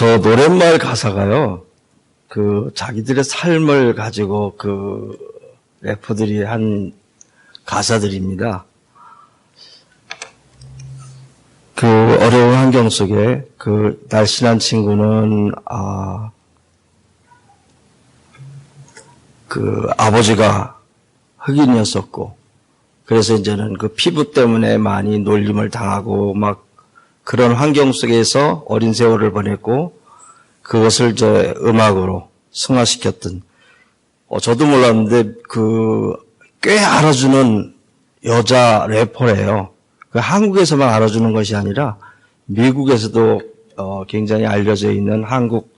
저 노랫말 가사가요, 그 자기들의 삶을 가지고 그 래퍼들이 한 가사들입니다. 그 어려운 환경 속에 그 날씬한 친구는 아, 그 아버지가 흑인이었었고 그래서 이제는 그 피부 때문에 많이 놀림을 당하고 막 그런 환경 속에서 어린 세월을 보냈고 그것을 저 음악으로 승화시켰던 어, 저도 몰랐는데 그 꽤 알아주는 여자 래퍼래요. 그 한국에서만 알아주는 것이 아니라 미국에서도 어, 굉장히 알려져 있는 한국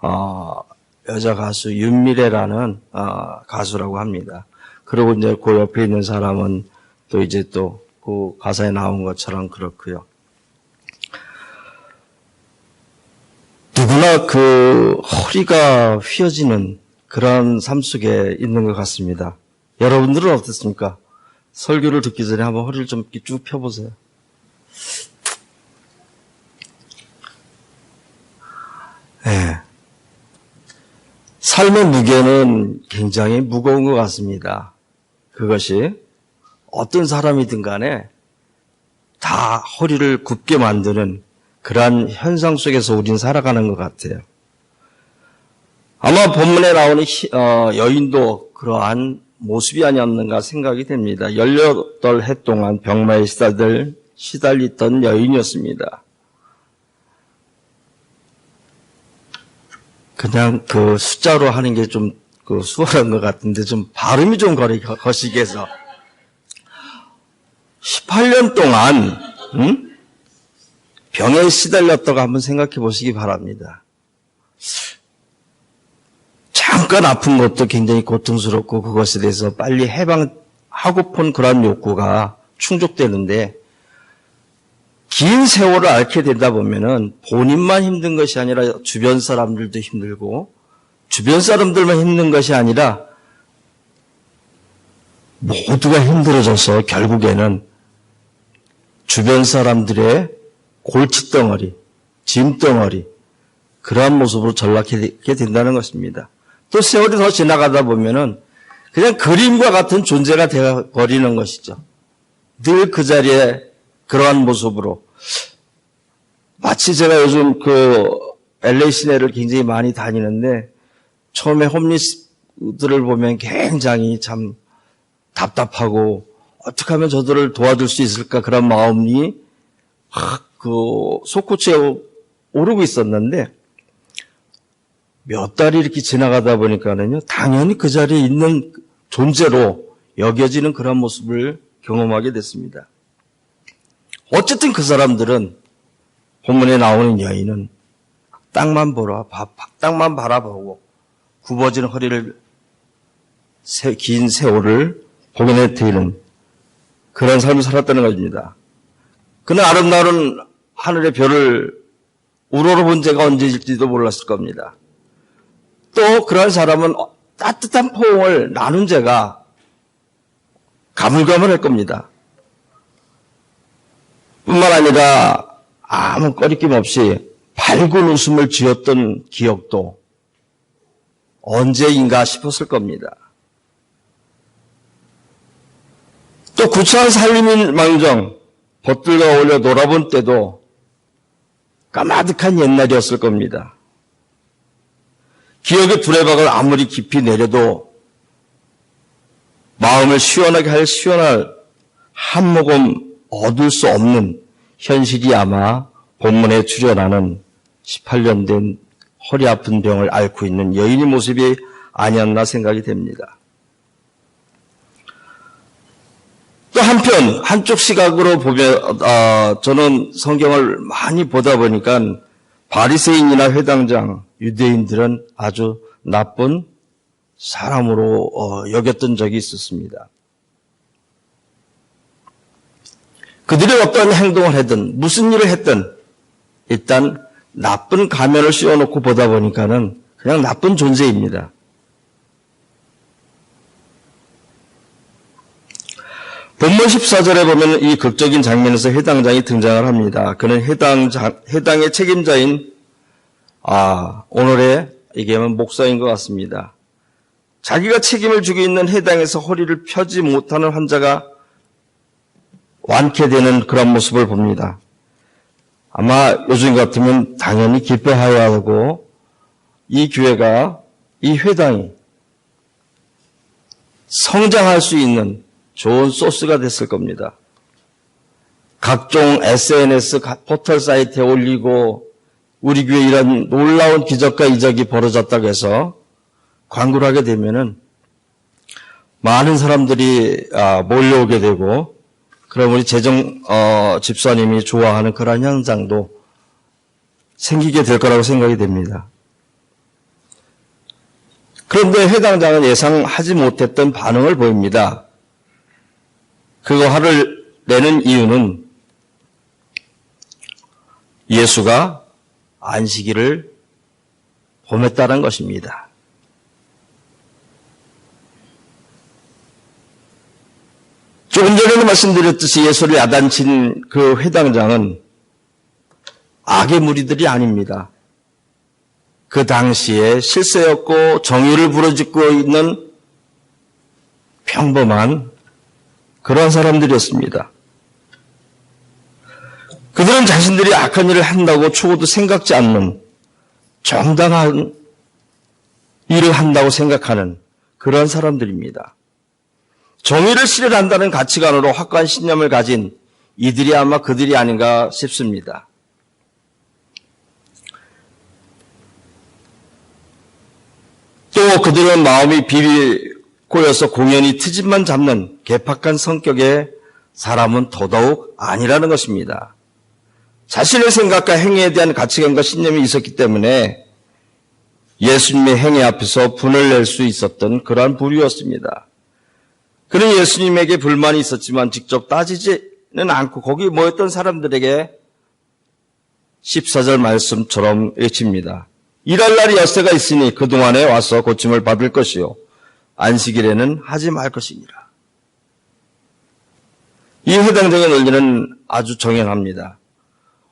어, 여자 가수 윤미래라는 어, 가수라고 합니다. 그리고 이제 그 옆에 있는 사람은 또 이제 또 그 가사에 나온 것처럼 그렇고요. 누구나 그 허리가 휘어지는 그런 삶 속에 있는 것 같습니다. 여러분들은 어떻습니까? 설교를 듣기 전에 한번 허리를 좀 쭉 펴보세요. 네. 삶의 무게는 굉장히 무거운 것 같습니다. 그것이 어떤 사람이든 간에 다 허리를 굽게 만드는 그러한 현상 속에서 우린 살아가는 것 같아요. 아마 본문에 나오는 어, 여인도 그러한 모습이 아니었는가 생각이 됩니다. 18해 동안 병마에 시달들, 시달리던 여인이었습니다. 그냥 그 숫자로 하는 게 좀 그 수월한 것 같은데 좀 발음이 좀 거리, 거시기해서 18년 동안 응? 병에 시달렸다고 한번 생각해 보시기 바랍니다. 잠깐 아픈 것도 굉장히 고통스럽고 그것에 대해서 빨리 해방하고픈 그런 욕구가 충족되는데 긴 세월을 앓게 되다 보면은 본인만 힘든 것이 아니라 주변 사람들도 힘들고 주변 사람들만 힘든 것이 아니라 모두가 힘들어져서 결국에는 주변 사람들의 골칫덩어리, 짐덩어리, 그러한 모습으로 전락하게 된다는 것입니다. 또 세월이 더 지나가다 보면은 그냥 그림과 같은 존재가 되어 버리는 것이죠. 늘 그 자리에 그러한 모습으로. 마치 제가 요즘 그 LA 시내를 굉장히 많이 다니는데 처음에 홈리스들을 보면 굉장히 참 답답하고 어떻게 하면 저들을 도와줄 수 있을까 그런 마음이 그 솟구치에 오르고 있었는데 몇 달이 이렇게 지나가다 보니까는요 당연히 그 자리에 있는 존재로 여겨지는 그런 모습을 경험하게 됐습니다. 어쨌든 그 사람들은 본문에 나오는 여인은 땅만 보라, 땅만 바라보고 굽어진 허리를 긴 세월을 복연해 드리는 그런 삶을 살았다는 것입니다. 그는 아름다운 하늘의 별을 우러러 본 제가 언제일지도 몰랐을 겁니다. 또 그런 사람은 따뜻한 포옹을 나눈 제가 가물가물할 겁니다. 뿐만 아니라 아무 꺼리낌 없이 밝은 웃음을 지었던 기억도 언제인가 싶었을 겁니다. 또 구차한 살림인 망정, 벗들과 어울려 놀아본 때도 까마득한 옛날이었을 겁니다. 기억의 두레박을 아무리 깊이 내려도 마음을 시원하게 할 시원할 한 모금 얻을 수 없는 현실이 아마 본문에 출연하는 18년 된 허리 아픈 병을 앓고 있는 여인의 모습이 아니었나 생각이 됩니다. 또 한편 한쪽 시각으로 보면 어, 저는 성경을 많이 보다 보니까 바리새인이나 회당장 유대인들은 아주 나쁜 사람으로 어, 여겼던 적이 있었습니다. 그들이 어떤 행동을 했든 무슨 일을 했든 일단 나쁜 가면을 씌워놓고 보다 보니까는 그냥 나쁜 존재입니다. 본문 14절에 보면 이 극적인 장면에서 해당장이 등장을 합니다. 그는 해당, 해당의 책임자인 아, 오늘의 얘기하면 목사인 것 같습니다. 자기가 책임을 지고 있는 해당에서 허리를 펴지 못하는 환자가 완쾌되는 그런 모습을 봅니다. 아마 요즘 같으면 당연히 기뻐해야 하고 이 교회가 이 회당이 성장할 수 있는 좋은 소스가 됐을 겁니다. 각종 SNS 포털 사이트에 올리고 우리 교회 이런 놀라운 기적과 이적이 벌어졌다고 해서 광고를 하게 되면은 많은 사람들이 아, 몰려오게 되고 그럼 우리 재정 어, 집사님이 좋아하는 그런 현상도 생기게 될 거라고 생각이 됩니다. 그런데 해당장은 예상하지 못했던 반응을 보입니다. 그거 화를 내는 이유는 예수가 안식일을 범했다는 것입니다. 조금 전에도 말씀드렸듯이 예수를 야단친 그 회당장은 악의 무리들이 아닙니다. 그 당시에 실세였고 정의를 부러짓고 있는 평범한 그런 사람들이었습니다. 그들은 자신들이 악한 일을 한다고 초고도 생각지 않는 정당한 일을 한다고 생각하는 그런 사람들입니다. 정의를 실현한다는 가치관으로 확고한 신념을 가진 이들이 아마 그들이 아닌가 싶습니다. 또 그들은 마음이 비비고여서 공연히 트집만 잡는 개팍한 성격의 사람은 더더욱 아니라는 것입니다. 자신의 생각과 행위에 대한 가치관과 신념이 있었기 때문에 예수님의 행위 앞에서 분을 낼 수 있었던 그러한 부류였습니다. 그는 예수님에게 불만이 있었지만 직접 따지지는 않고 거기 모였던 사람들에게 14절 말씀처럼 외칩니다. 일할 날이 엿새가 있으니 그동안에 와서 고침을 받을 것이요. 안식일에는 하지 말 것이니라. 이 해당적인 논리는 아주 정연합니다.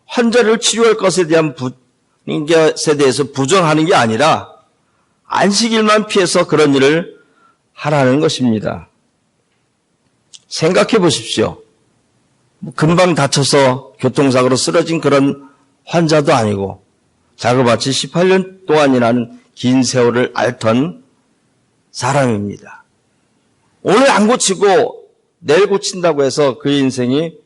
환자를 치료할 것에 대한 부, 것에 대해서 부정하는 게 아니라 안식일만 피해서 그런 일을 하라는 것입니다. 생각해 보십시오. 금방 다쳐서 교통사고로 쓰러진 그런 환자도 아니고 자그마치 18년 동안이라는 긴 세월을 앓던 사람입니다. 오늘 안 고치고 내일 고친다고 해서 그의 인생이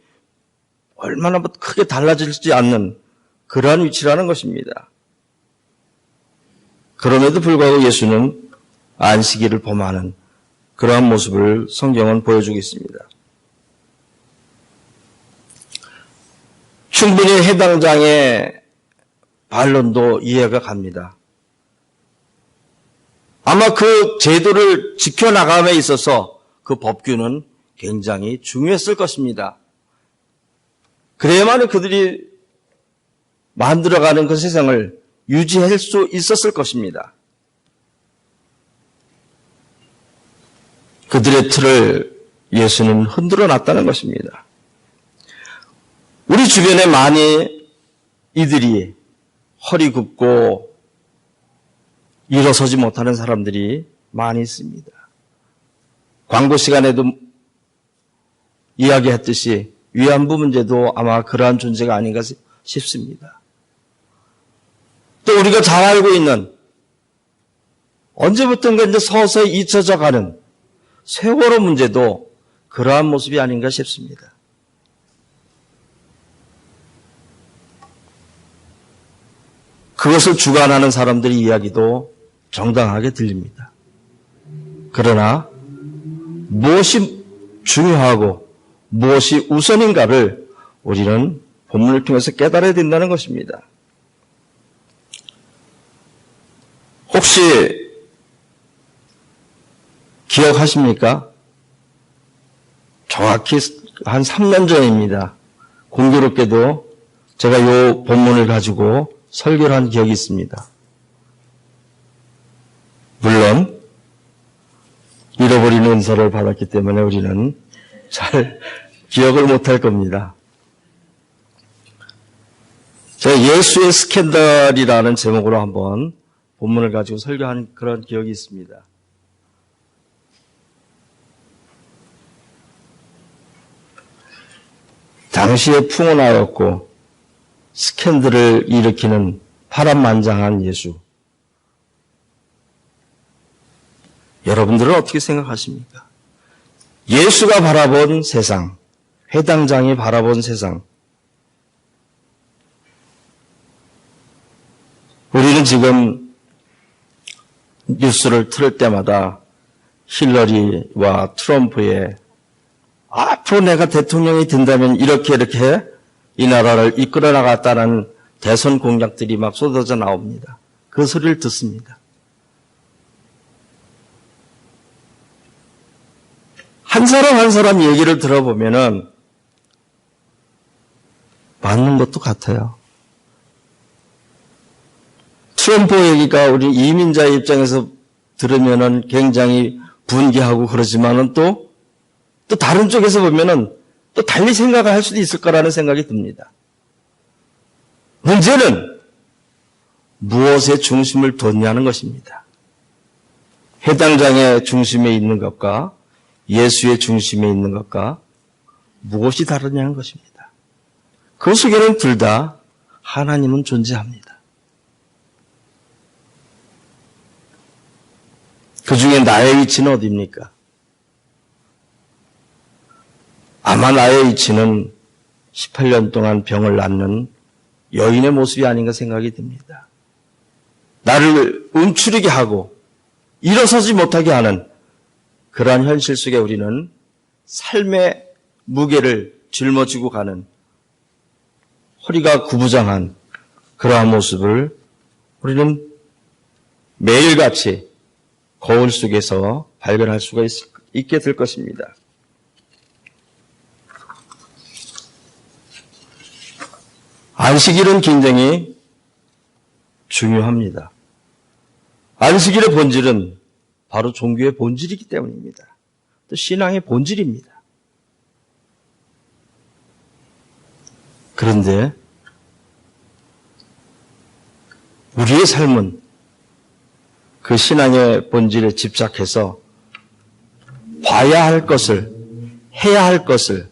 얼마나 크게 달라질지 않는 그러한 위치라는 것입니다. 그럼에도 불구하고 예수는 안식일을 범하는 그러한 모습을 성경은 보여주고 있습니다. 충분히 해당장의 반론도 이해가 갑니다. 아마 그 제도를 지켜나감에 있어서 그 법규는 굉장히 중요했을 것입니다. 그래야만 그들이 만들어가는 그 세상을 유지할 수 있었을 것입니다. 그들의 틀을 예수는 흔들어 놨다는 것입니다. 우리 주변에 많이 이들이 허리 굽고 일어서지 못하는 사람들이 많이 있습니다. 광고 시간에도 이야기했듯이 위안부 문제도 아마 그러한 존재가 아닌가 싶습니다. 또 우리가 잘 알고 있는 언제부턴가 이제 서서히 잊혀져 가는 세월호 문제도 그러한 모습이 아닌가 싶습니다. 그것을 주관하는 사람들의 이야기도 정당하게 들립니다. 그러나 무엇이 중요하고 무엇이 우선인가를 우리는 본문을 통해서 깨달아야 된다는 것입니다. 혹시 기억하십니까? 정확히 한 3년 전입니다. 공교롭게도 제가 이 본문을 가지고 설교를 한 기억이 있습니다. 물론 잃어버린 은사를 받았기 때문에 우리는 잘 기억을 못할 겁니다. 제가 예수의 스캔들이라는 제목으로 한번 본문을 가지고 설교한 그런 기억이 있습니다. 당시에 풍운하였고 스캔들을 일으키는 파란만장한 예수. 여러분들은 어떻게 생각하십니까? 예수가 바라본 세상, 회당장이 바라본 세상. 우리는 지금 뉴스를 틀을 때마다 힐러리와 트럼프의 앞으로 내가 대통령이 된다면 이렇게 이렇게 이 나라를 이끌어 나갔다는 대선 공약들이 막 쏟아져 나옵니다. 그 소리를 듣습니다. 한 사람 한 사람 얘기를 들어보면은 맞는 것도 같아요. 트럼프 얘기가 우리 이민자 입장에서 들으면은 굉장히 분개하고 그러지만은 또, 또 다른 쪽에서 보면은 또 달리 생각을 할 수도 있을 거라는 생각이 듭니다. 문제는 무엇에 중심을 뒀냐는 것입니다. 해당장의 중심에 있는 것과 예수의 중심에 있는 것과 무엇이 다르냐는 것입니다. 그 속에는 둘 다 하나님은 존재합니다. 그 중에 나의 위치는 어디입니까? 아마 나의 위치는 18년 동안 병을 앓는 여인의 모습이 아닌가 생각이 듭니다. 나를 움츠리게 하고 일어서지 못하게 하는 그러한 현실 속에 우리는 삶의 무게를 짊어지고 가는 허리가 구부정한 그러한 모습을 우리는 매일같이 거울 속에서 발견할 수가 있, 있게 될 것입니다. 안식일은 굉장히 중요합니다. 안식일의 본질은 바로 종교의 본질이기 때문입니다. 또 신앙의 본질입니다. 그런데 우리의 삶은 그 신앙의 본질에 집착해서 봐야 할 것을, 해야 할 것을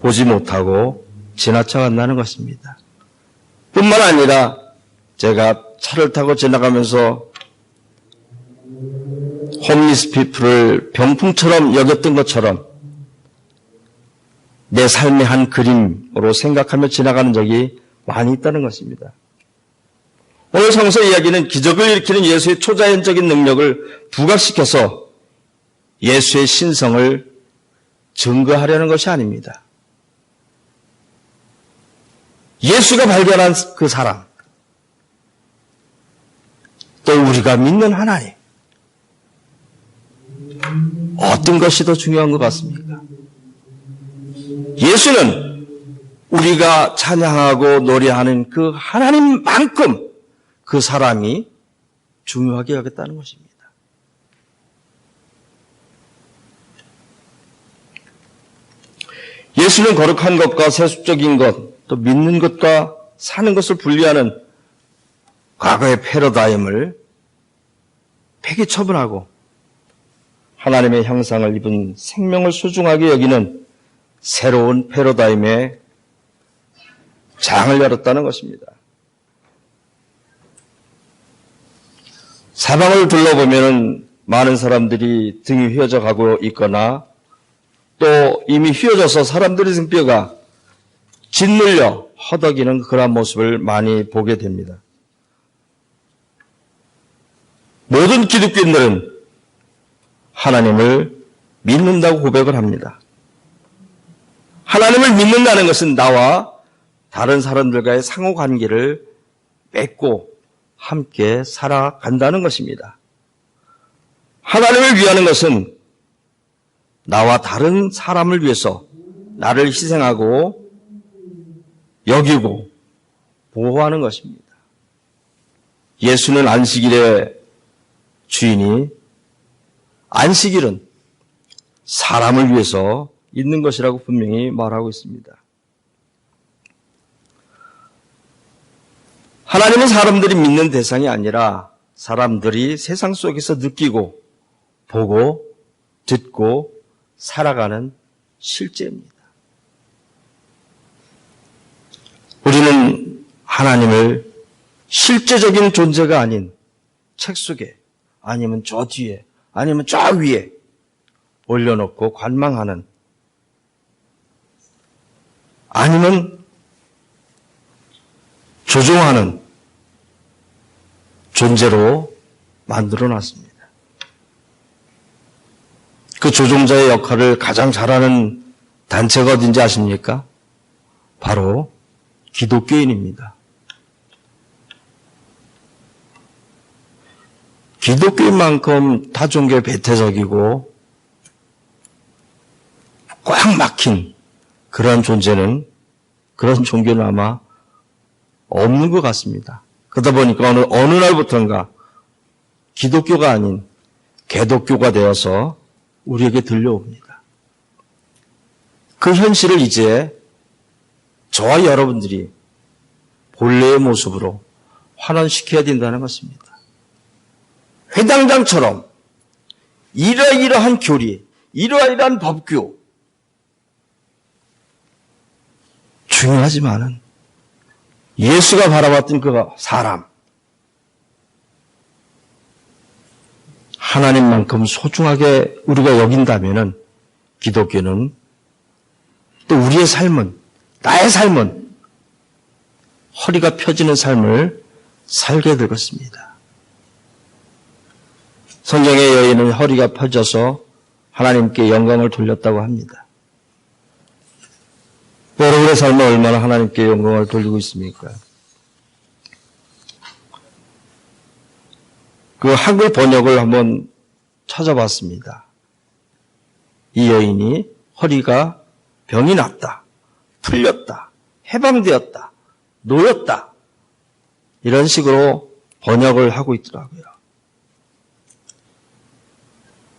보지 못하고 지나쳐 간다는 것입니다. 뿐만 아니라 제가 차를 타고 지나가면서 홈리스 피플을 병풍처럼 여겼던 것처럼 내 삶의 한 그림으로 생각하며 지나가는 적이 많이 있다는 것입니다. 오늘 성서 이야기는 기적을 일으키는 예수의 초자연적인 능력을 부각시켜서 예수의 신성을 증거하려는 것이 아닙니다. 예수가 발견한 그 사람, 또 우리가 믿는 하나님, 어떤 것이 더 중요한 것 같습니까? 예수는 우리가 찬양하고 노래하는 그 하나님만큼 그 사람이 중요하게 여겼다는 것입니다. 예수는 거룩한 것과 세속적인 것, 또 믿는 것과 사는 것을 분리하는 과거의 패러다임을 폐기 처분하고 하나님의 형상을 입은 생명을 소중하게 여기는 새로운 패러다임의 장을 열었다는 것입니다. 사방을 둘러보면 많은 사람들이 등이 휘어져 가고 있거나 또 이미 휘어져서 사람들의 등뼈가 짓눌려 허덕이는 그러한 모습을 많이 보게 됩니다. 모든 기독교인들은 하나님을 믿는다고 고백을 합니다. 하나님을 믿는다는 것은 나와 다른 사람들과의 상호 관계를 맺고 함께 살아간다는 것입니다. 하나님을 위하는 것은 나와 다른 사람을 위해서 나를 희생하고 여기고 보호하는 것입니다. 예수는 안식일의 주인이 안식일은 사람을 위해서 있는 것이라고 분명히 말하고 있습니다. 하나님은 사람들이 믿는 대상이 아니라 사람들이 세상 속에서 느끼고 보고 듣고 살아가는 실제입니다. 우리는 하나님을 실제적인 존재가 아닌 책 속에 아니면 저 뒤에 아니면 저 위에 올려놓고 관망하는 아니면 조종하는 존재로 만들어 놨습니다. 그 조종자의 역할을 가장 잘하는 단체가 어딘지 아십니까? 바로 기독교인입니다. 기독교인만큼 타종교에 배태적이고 꽉 막힌 그런 존재는 그런 종교는 아마 없는 것 같습니다. 그러다 보니까 어느, 어느 날부터인가 기독교가 아닌 개독교가 되어서 우리에게 들려옵니다. 그 현실을 이제 저와 여러분들이 본래의 모습으로 환원시켜야 된다는 것입니다. 회당장처럼 이러이러한 교리, 이러이러한 법규 중요하지만은 예수가 바라봤던 그 사람 하나님만큼 소중하게 우리가 여긴다면은 기독교는 또 우리의 삶은 나의 삶은 허리가 펴지는 삶을 살게 될 것입니다. 성경의 여인은 허리가 펴져서 하나님께 영광을 돌렸다고 합니다. 여러분의 삶은 얼마나 하나님께 영광을 돌리고 있습니까? 그 한글 번역을 한번 찾아봤습니다. 이 여인이 허리가 병이 났다, 풀렸다, 해방되었다, 놓였다. 이런 식으로 번역을 하고 있더라고요.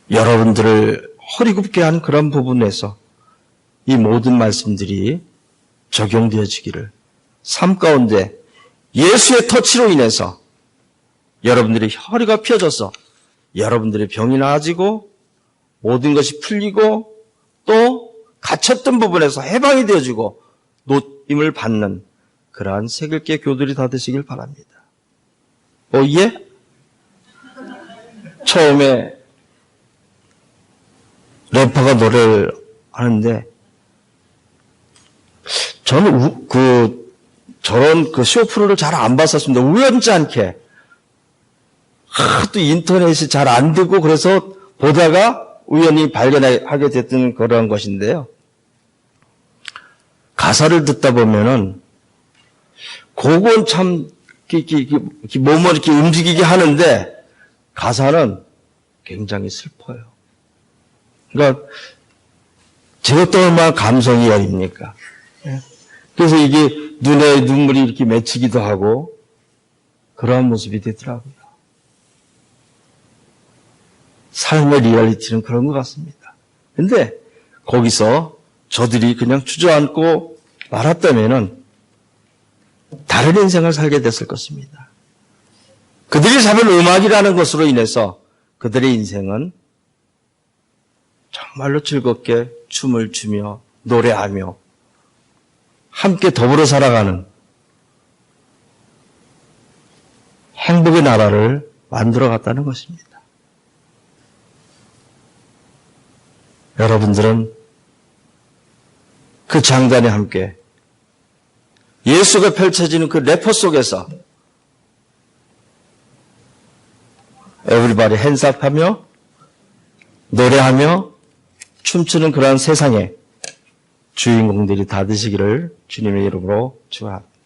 여러분들을 허리 굽게 한 그런 부분에서 이 모든 말씀들이 적용되어지기를 삶 가운데 예수의 터치로 인해서 여러분들의 허리가 펴져서 여러분들의 병이 나아지고 모든 것이 풀리고 또 갇혔던 부분에서 해방이 되어지고 노임을 받는 그러한 세길계 교들이 다 되시길 바랍니다. 어, 예? 처음에 래퍼가 노래를 하는데 저는 우- 그 저런 그 쇼프로를 잘 안 봤었습니다. 우연치 않게 하도 인터넷이 잘 안 되고 그래서 보다가 우연히 발견하게 됐던 그런 것인데요. 가사를 듣다 보면은 그건 참 이렇게, 이렇게, 이렇게 몸을 이렇게 움직이게 하는데 가사는 굉장히 슬퍼요. 그러니까 저것도 얼마나 감성이 여립니까? 예. 그래서 이게 눈에 눈물이 이렇게 맺히기도 하고 그러한 모습이 되더라고요. 삶의 리얼리티는 그런 것 같습니다. 근데 거기서 저들이 그냥 주저앉고 말았다면은 다른 인생을 살게 됐을 것입니다. 그들이 사는 음악이라는 것으로 인해서 그들의 인생은 정말로 즐겁게 춤을 추며 노래하며 함께 더불어 살아가는 행복의 나라를 만들어 갔다는 것입니다. 여러분들은 그 장단에 함께 예수가 펼쳐지는 그 래퍼 속에서 에브리바디 핸스업하며 노래하며 춤추는 그러한 세상에 주인공들이 다 되시기를 주님의 이름으로 축원합니다.